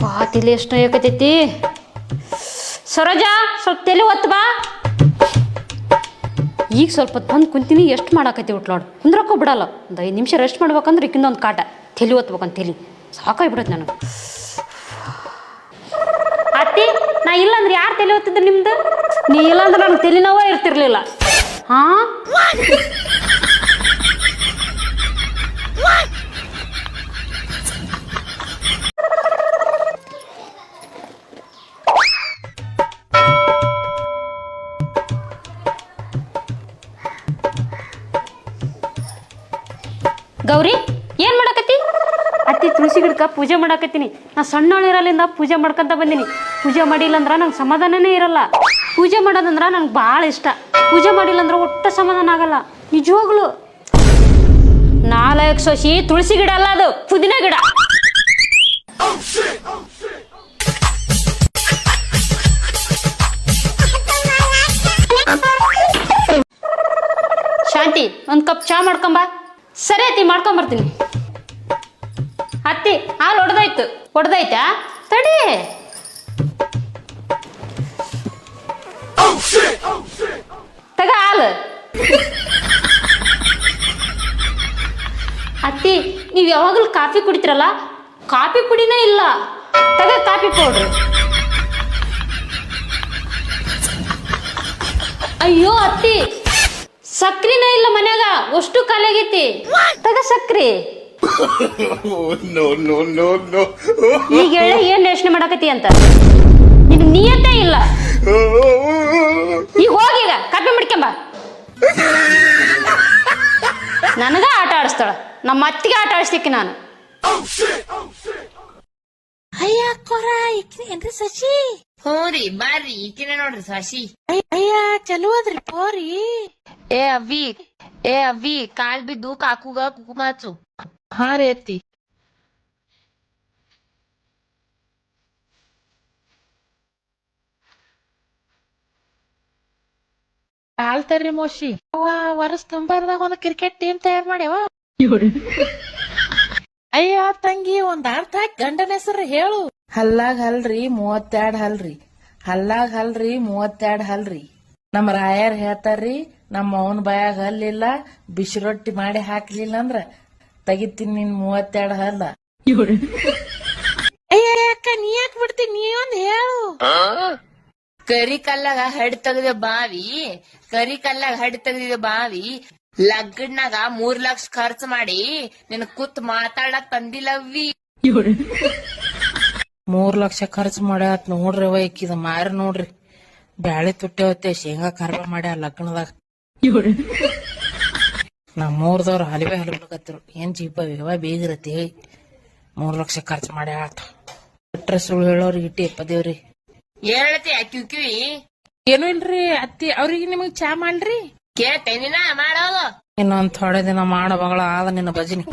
ಬಾ ತಲೆ ಎಷ್ಟು ನೋಯಕತೈತಿ ಸರೋಜಾ, ಸ್ವಲ್ಪ ತಲೆ ಒತ್ತು ಬಾ. ಈಗ ಸ್ವಲ್ಪ ಬಂದು ಕುಂತೀನಿ, ಎಷ್ಟು ಮಾಡಾಕತಿ ಉಟ್ಲಾಡು ಕುಂದ್ರಕ್ಕೂ ಬಿಡಲ್ಲ. ಒಂದು ಐದು ನಿಮಿಷ ರೆಸ್ಟ್ ಮಾಡ್ಬೇಕಂದ್ರೆ ಒಂದು ಕಾಟ. ತಲೆ ಒತ್ಬೇಕಂತ ತಲೆ ಸಾಕಾಗ್ಬಿಡತ್ತೆ ನಾನು. ಅತ್ತಿ, ನಾ ಇಲ್ಲಂದ್ರೆ ಯಾರು ತಲೆ ಒತ್ತಿದ್ರು ನಿಮ್ದು? ನೀ ಇಲ್ಲಾಂದ್ರೆ ನನಗೆ ತಲೆ ನೋವೇ ಇರ್ತಿರ್ಲಿಲ್ಲ. ಹಾಂ? ಗೌರಿ, ಏನ್ ಮಾಡಕತ್ತಿ? ಅತ್ತಿ ತುಳಸಿ ಗಿಡಕ್ಕ ಪೂಜೆ ಮಾಡಾಕತ್ತೀನಿ. ನಾ ಸಣ್ಣವಳಿರಲಿಂದ ಪೂಜೆ ಮಾಡ್ಕೊಂತ ಬಂದೀನಿ. ಪೂಜೆ ಮಾಡಿಲ್ಲ ಅಂದ್ರೆ ನಂಗೆ ಸಮಾಧಾನನೇ ಇರಲ್ಲ. ಪೂಜೆ ಮಾಡೋದಂದ್ರ ನಂಗೆ ಭಾಳ ಇಷ್ಟ. ಪೂಜೆ ಮಾಡಿಲ್ಲ ಅಂದ್ರೆ ಒಟ್ಟ ಸಮಾಧಾನ ಆಗಲ್ಲ. ನಿಜವಾಗ್ಲು. ನಾಲ್ಕು ಸೊಸಿ ತುಳಸಿ ಗಿಡ ಅಲ್ಲ ಅದು, ಪುದಿನ ಗಿಡ. ಶಾಂತಿ, ಒಂದು ಕಪ್ ಚಾ ಮಾಡ್ಕೊಂಬ. ಸರಿ ಅತ್ತಿ ಮಾಡ್ಕೊಂಬರ್ತೀನಿ ಅತ್ತಿ, ಹಾಲು ಒಡ್ದಾಯ್ತು. ಒಡ್ದೈತಾ ತಡಿ. ತಗ ಹಾಲು. ಅತ್ತಿ, ನೀವು ಯಾವಾಗಲೂ ಕಾಫಿ ಕುಡಿತೀರಲ್ಲ? ಕಾಫಿ ಪುಡಿನೇ ಇಲ್ಲ. ತಗ ಕಾಫಿ ಪೌಡ್ರು. ಅಯ್ಯೋ, ಅತ್ತಿ. ಸಕ್ರಿನೇ ಇಲ್ಲ ಮನ್ಯಾಗ ಅಷ್ಟು ಕಾಲಾಗೈತಿ. ತಗ ಸಕ್ರಿ. Oh. ಈಗ ಹೇಳ ಏನ್ ಯೋಚನೆ ಮಾಡಾಕತಿ ಅಂತ. ನಿನ್ ನಿಯತೆ ಇಲ್ಲ. ಈಗ ಹೋಗೀಗ ಕಾಪಿ ಮಾಡ್ಕೊಂಬ ನನಗ ಆಟ ಆಡಿಸ್ತಾಳ. ನಮ್ಮ ಅತ್ತಿಗೆ ಆಟ ಆಡಿಸ್ತಿಕ್ಕೆ ನಾನು. ಅಯ್ಯ ಕೊರ ಏನ್ರಿ ಸಸಿ? ಹೋರಿ ಬಾರಿ ಬರ್ರಿ ಈಕಿನ ನೋಡ್ರಿ ಸಸಿ. ಅಯ್ಯ ಚಲೋ ಅದ್ರಿ ಪೋರಿ. ಏ ಅವಿ ಏ ಅವಿ ಕಾಲ್ ಬಿದ್ದು ಕಾಕುಗ ಕುಕುಮ ಹಚ್ಚು ಹಾ ರೀ ಅತ್ತಿ. ಆಲ್ತಾರ್ರಿ ಮೋಶಿ. ಅವ್ವ ವರ್ಷ ತುಂಬಾರ್ದಾಗ ಒಂದ್ ಕ್ರಿಕೆಟ್ ಟೀಮ್ ತಯಾರ್ ಮಾಡ್ಯಾವ. ಅಯ್ಯ ತಂಗಿ ಒಂದ್ ಅರ್ಥ ಹಾಕಿ ಗಂಡನ ಹೆಸರು ಹೇಳು. ಹಲ್ಲಾಗ್ ಹಲ್ರಿ ಮೂವತ್ತೆರಡ್ ಹಲ್ರಿ. ಹಲ್ಲಾಗ್ ಹಲ್ರಿ ಮೂವತ್ತೆರಡ್ ಹಲ್ರಿ. ನಮ್ಮ ರಾಯರ್ ಹೇಳ್ತಾರ್ರಿ ನಮ್ಮ ಅವನ್ ಬಾಯಾಗ ಹಲ್ಲಿಲ್ಲ ಬಿಸಿ ರೊಟ್ಟಿ ಮಾಡಿ ಹಾಕ್ಲಿಲ್ಲ ಅಂದ್ರ ತೆಗಿತೀನಿ ನಿನ್ ಮೂವತ್ತೆರಡ್ ಹಲ್ಲ. ಅಯ್ಯ ಅಕ್ಕ ನೀ ಯಾಕ ಬಿಡ್ತೀನಿ ನೀ ಒಂದ್ ಹೇಳು. ಕರಿ ಕಲ್ಲಾಗ ಹಡ್ ತೆಗ್ದ ಬಾವಿ. ಕರಿ ಕಲ್ಲಾಗ ಹಡ್ ತೆಗ್ದಿದ ಬಾವಿ. ಲಗ್ಗಡ್ನಾಗ ಮೂರ್ ಲಕ್ಷ ಖರ್ಚ್ ಮಾಡಿ ನಿನ್ ಕೂತ್ ಮಾತಾಡಕ್ ತಂದಿಲ್ಲವ್ವಿ. ಮೂರ್ ಲಕ್ಷ ಖರ್ಚು ಮಾಡ್ಯಾತ್ ನೋಡ್ರಿ ವೈಕಿದ ಮಾರಿ ನೋಡ್ರಿ. ಬ್ಯಾಳೆ ತುಟ್ಟೆ ಶೇಂಗಾ ಕರ್ಬ ಮಾಡ್ಯ ಲಗ್ನದಾಗ. ನಮ್ ಮೂರ್ದವ್ರ ಹಲಿವೆ ಹಲಿಬಿಡ್ಕತ್ರು ಏನ್ ಜೀಪ ವಿವ ಬೇಗಿರತಿ ಮೂರ್ ಲಕ್ಷ ಖರ್ಚು ಮಾಡ್ಯಾತ. ಬಿಟ್ರೆ ಸುಳ್ಳು ಹೇಳೋರ್ಗೆ ಇಟ್ಟಿ ಪದೇವ್ರಿ ಹೇಳ್ತಿ ಅಕ್ಕಿ ಏನು ಇಲ್ರಿ ಅತ್ತಿ ಅವ್ರಿಗೆ ನಿಮಗ್ ಚಾ ಮಾಡ್ರಿ? ಕೇಳ್ತೇನಿನ ಮಾಡೋದು ಇನ್ನೊಂದ್ ಥೋಡೆ ದಿನ ಮಾಡೋ ಮಗಳ ಆದ ನಿನ್ನ ಭಜನಿ.